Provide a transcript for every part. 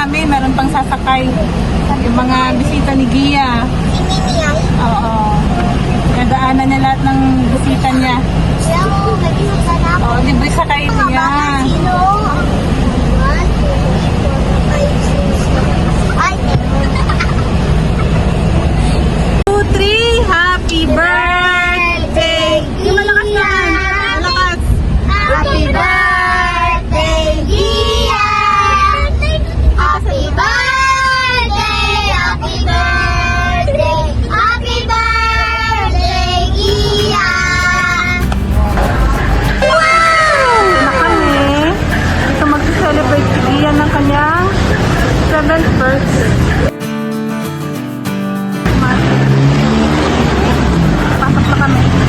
kami, meron pang sasakay. Yung mga bisita ni Gia. Oo. Nadaanan niya lahat ng bisita niya. Oo, libre sakay niya. Mag-celebrate si Ian ng kanyang 7th birthday. Pasok na kami.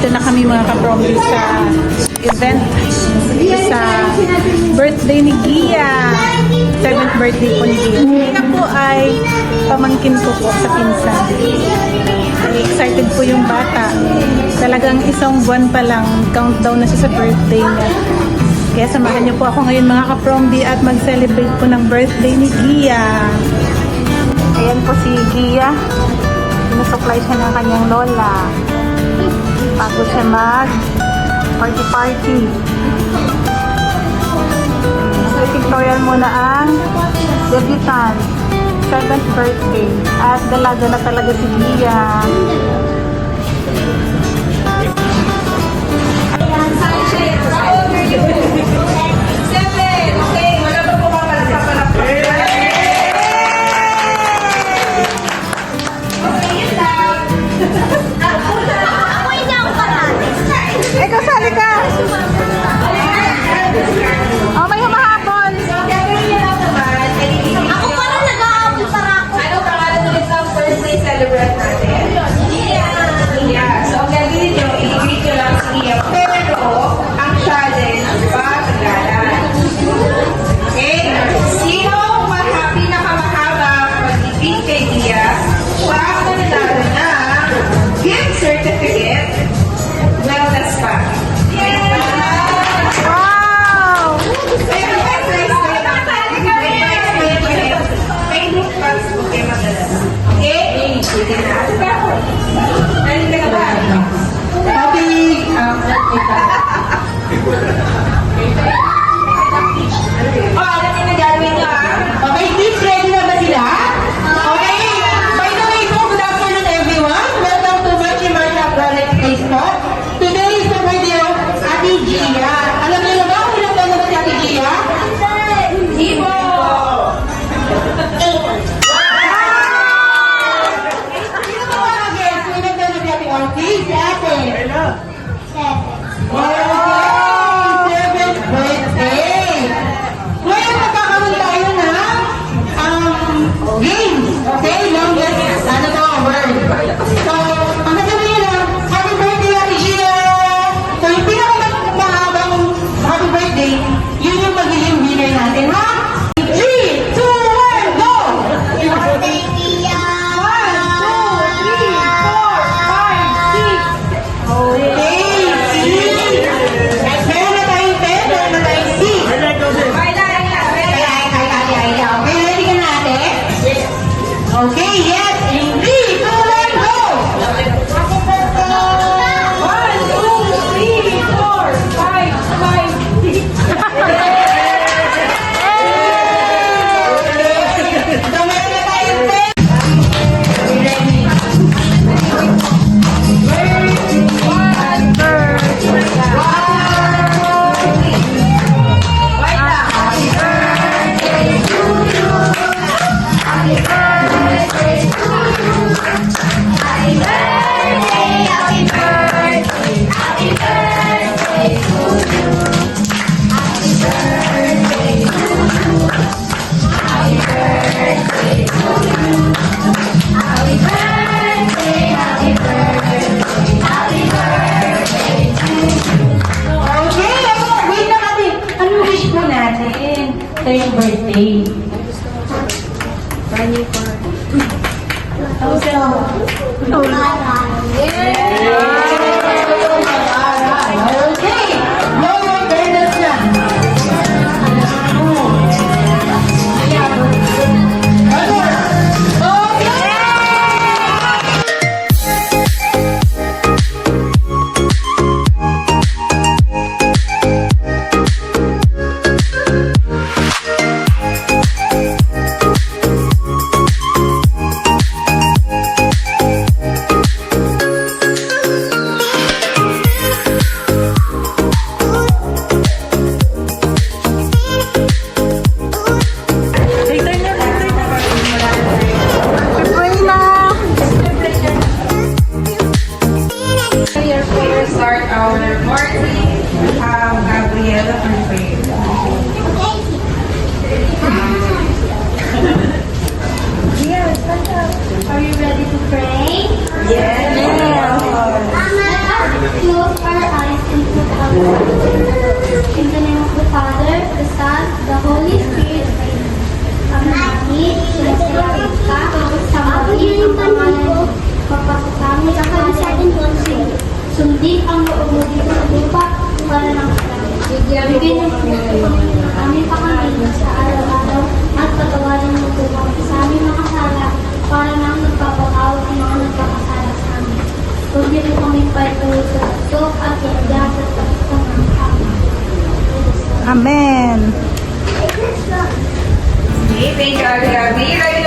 Okay, at dito na kami mga kaprombi sa event sa birthday ni Gia. 7th birthday po ni Gia. Gia po ay pamangkin ko po sa pinsan. Ay excited po yung bata. Talagang isang buwan pa lang, countdown na siya sa birthday niya. Kaya samahan niyo po ako ngayon mga kaprombi at mag-celebrate po ng birthday ni Gia. Ayan po si Gia. Sinusupply siya ng kanyang lola. Bago siya mag party party. So, pictorial muna ang debutant. 7th birthday. At dalaga na talaga si Gia. Happy birthday. Happy Birthday for... Thousand. Thousand. Yay! Are you ready to pray? Yes. yes. Mama, close our eyes and put our hands. In the name of the Father, the Son, the Holy Spirit. Amen. Amen. pagpatutok at yadapat ng Amen. Amen. Okay, thank you, are Abby.